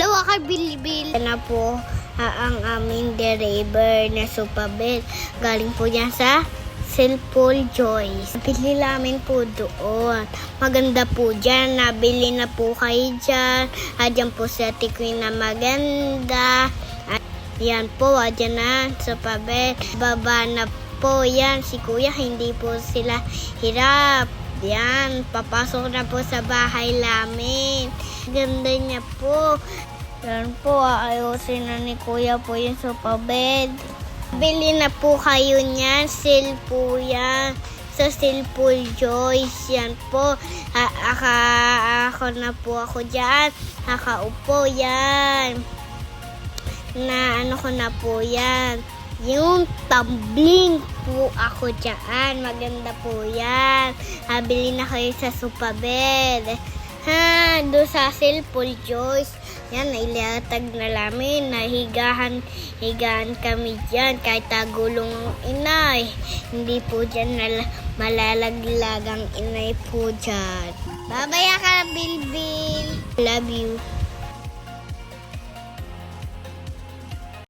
Dalawa ka bilbil. na po ang aming deriver na supabel. Galing po yan sa Silpol Joyce. Nabili namin po doon. Maganda po dyan. Nabili na po kayo dyan. At dyan po sa Tikuin na maganda. Yan po, ah, dyan na sa pabel. Baba na po yan. Si kuya, hindi po sila hirap. Yan, papasok na po sa bahay namin. Ganda niya po. Yan po, aayusin na ni kuya po yung sofa bed. Bili na po kayo niyan. Sale po yan. Sa Silpool Joyce. Yan po. A- aka, ako na po ako dyan. Nakaupo yan. Na ano ko na po yan. Yung tumbling po ako dyan. Maganda po yan. Habili na kayo sa supabed. Ha, do sa Silpool Joyce. Yan, nailatag na namin. Nahigahan, higaan kami dyan. Kahit tagulong inay. Hindi po dyan nal- malalaglag ang inay po dyan. Babaya ka, Bilbil. Love you.